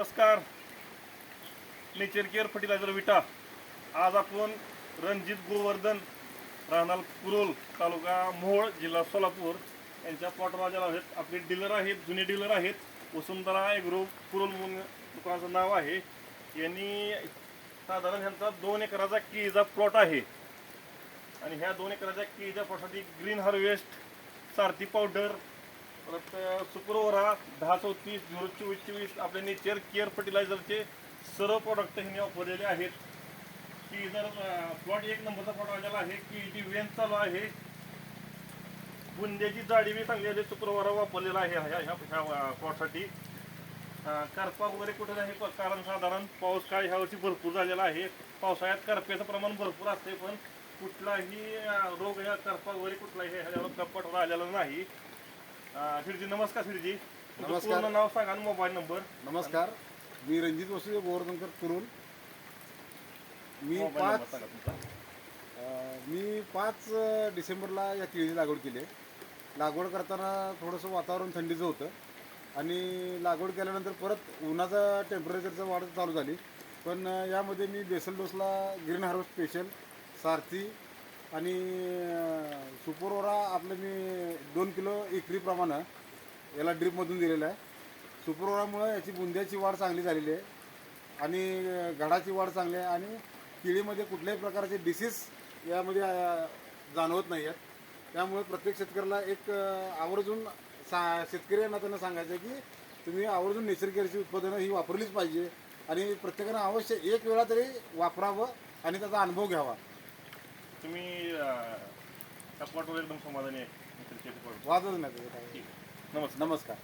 नमस्कार. Nature care fertilizer Vita. आज आपण रणजित गोवर्धन राहणार कुरोल तालुका मोहोळ जिल्हा सोलापूर. यांच्या प्लॉटवर आहेत. आपले डीलर आहेत जुने डीलर आहेत. वसुंधरा एग्रो कुरोल म्हणून दुकानाचं नाव आहे. यांनी साधारण ह्यांचा दोन एकराचा केळीचा प्लॉट आहे. आणि ह्या दोन एकराच्या केळीच्या प्लॉटसाठी ग्रीन हार्वेस्ट सारथी पावडर परत हा दहा चौतीस झिरो चोवीस चोवीस आपले नेचर केअर फर्टिलायझरचे सर्व प्रॉडक्ट ह्यांनी वापरलेले आहेत. की जर प्लॉट एक नंबरचा प्लॉट आलेला आहे की जी वेन चालू आहे बुंद्याची जाडी बी चांगली आहे वापरलेला आहे ह्या ह्या प्लॉटसाठी करपा वगैरे कुठे नाही कारण साधारण पाऊस काळ ह्या वर्षी भरपूर झालेला आहे. पावसाळ्यात करप्याचं प्रमाण भरपूर असते पण कुठलाही रोग या करपा वगैरे कुठलाही ह्याच्यावर कपट आलेला नाही. श्रीजी नमस्कार श्रीजी. नमस्कार. पूर्ण नाव सांगा आणि मोबाईल नंबर. नमस्कार. मी रणजित वसुदेव गोवर्धनकर कुरुल. मी मोबाईल नंबर पाच सांगा तुमचा. अं, मी पाच अं, डिसेंबरला या केळीची लागवड केली आहे. लागवड करताना थोडंसं वातावरण थंडीचं होतं आणि लागवड केल्यानंतर परत उन्हाचा टेम्परेचरचं वाढ चालू झाली. पण अं, यामध्ये मी बेसल डोसला ग्रीन हार्वेस्ट स्पेशल सारथी आणि अं, सुपरओरा आपलं मी दोन किलो एकरीप्रमाणे याला ड्रीपमधून दिलेलं आहे. सुपरवरामुळं याची बुंद्याची वाढ चांगली झालेली आहे. आणि घडाची वाढ चांगली आहे. आणि केळीमध्ये कुठल्याही प्रकारचे डिसीज यामध्ये जाणवत नाही आहेत. त्यामुळे प्रत्येक शेतकऱ्याला एक आवर्जून सा शेतकरी यांना त्यांना सांगायचं आहे की तुम्ही आवर्जून नेचर केअरची उत्पादनं ही वापरलीच पाहिजे. आणि प्रत्येकानं अवश्य एक वेळा तरी वापरावं आणि त्याचा अनुभव घ्यावा. तुम्ही त्या प्लॉटवर एकदम समाधानी आहे. वाजच नाही. नमस्कार. नमस्कार.